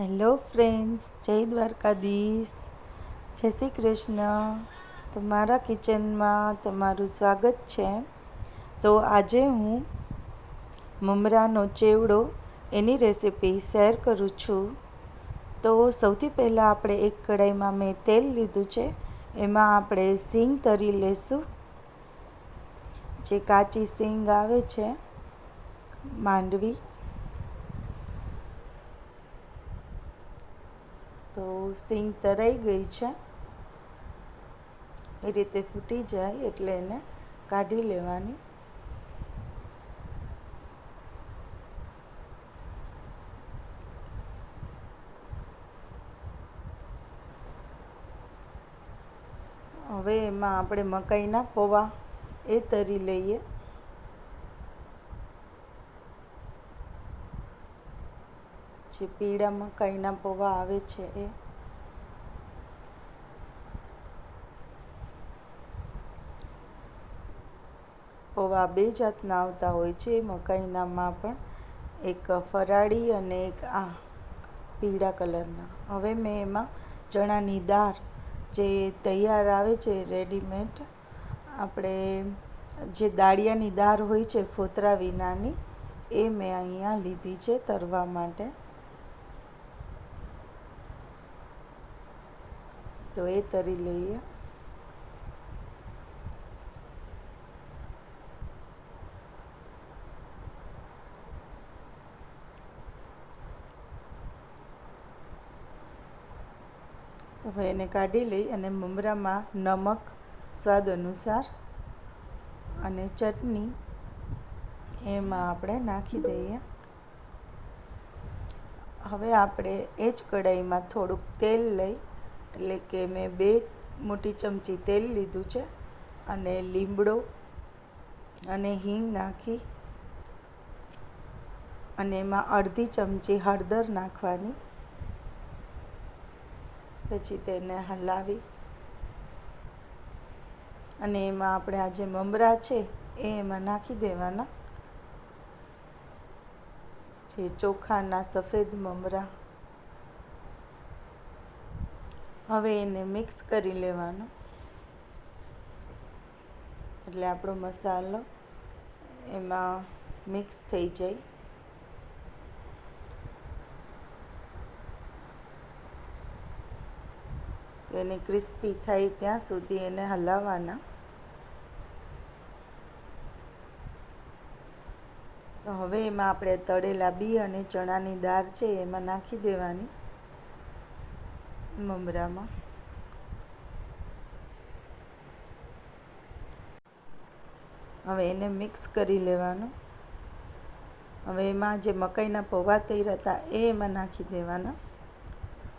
Hello friends, જય દ્વારકાધીશ. જય શ્રી કૃષ્ણ. તો મારા કિચનમાં તમારું સ્વાગત છે. તો આજે હું મમરાનો ચેવડો એની રેસીપી શેર કરું છું. તો સૌથી પહેલાં આપણે એક કઢાઈમાં મેં તેલ લીધું છે. એમાં આપણે સિંગ તરી લેશું. જે કાચી સિંગ આવે છે, માંડવી. તો સિંગ તરાઈ ગઈ છે. એ રીતે ફૂટી જાય એટલે એને કાઢી લેવાની. હવે એમાં આપણે મકાઈના પૌવા એ તરી લઈએ. જે પીળા મકાઈના પૌવા આવે છે એ. પૌવા બે જાતના આવતા હોય છે. મકાઈનામાં પણ એક ફરાળી અને એક આ પીળા કલરના. હવે મેં એમાં ચણાની દાળ જે તૈયાર આવે છે, રેડીમેડ, આપણે જે દાળિયાની દાળ હોય છે, ફોતરા વિનાની, એ મેં અહીંયા લીધી છે તરવા માટે. તો એ તરી લઈએ. તો હવે એને કાઢી લઈ અને મમરામાં નમક સ્વાદ અનુસાર અને ચટણી એમાં આપણે નાખી દઈએ. હવે આપણે એ જ કઢાઈમાં થોડુંક તેલ લઈ એટલે કે મેં બે મોટી ચમચી તેલ લીધું છે અને લીમડો અને હિંગ નાખી અને એમાં અડધી ચમચી હળદર નાખવાની. પછી તેને હલાવી અને એમાં આપણે આ જે મમરા છે એ એમાં નાખી દેવાના. જે ચોખાના સફેદ મમરા. હવે એને મિક્સ કરી લેવાનો. એટલે આપણો મસાલો એમાં મિક્સ થઈ જાય. એને ક્રિસ્પી થાય ત્યાં સુધી એને હલાવવાના. તો હવે એમાં આપણે તળેલા બી અને ચણાની દાળ છે, એમાં નાખી દેવાની. મમરામાં હવે એને મિક્સ કરી લેવાનું. હવે એમાં જે મકાઈના પૌવા તૈયાર હતા એ એમાં નાખી દેવાના.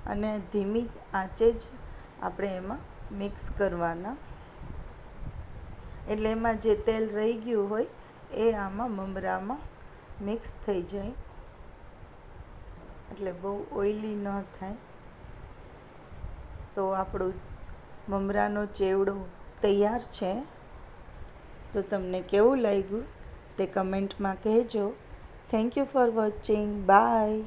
અને ધીમી આંચે જ આપણે એમાં મિક્સ કરવાના. એટલે એમાં જે તેલ રહી ગયું હોય એ આમાં મમરામાં મિક્સ થઈ જાય. એટલે બહુ ઓઈલી ન થાય. તો આપણું મમરાનો ચેવડો તૈયાર છે. તો તમને કેવું લાગ્યું તે કમેન્ટમાં કહેજો. Thank you for watching bye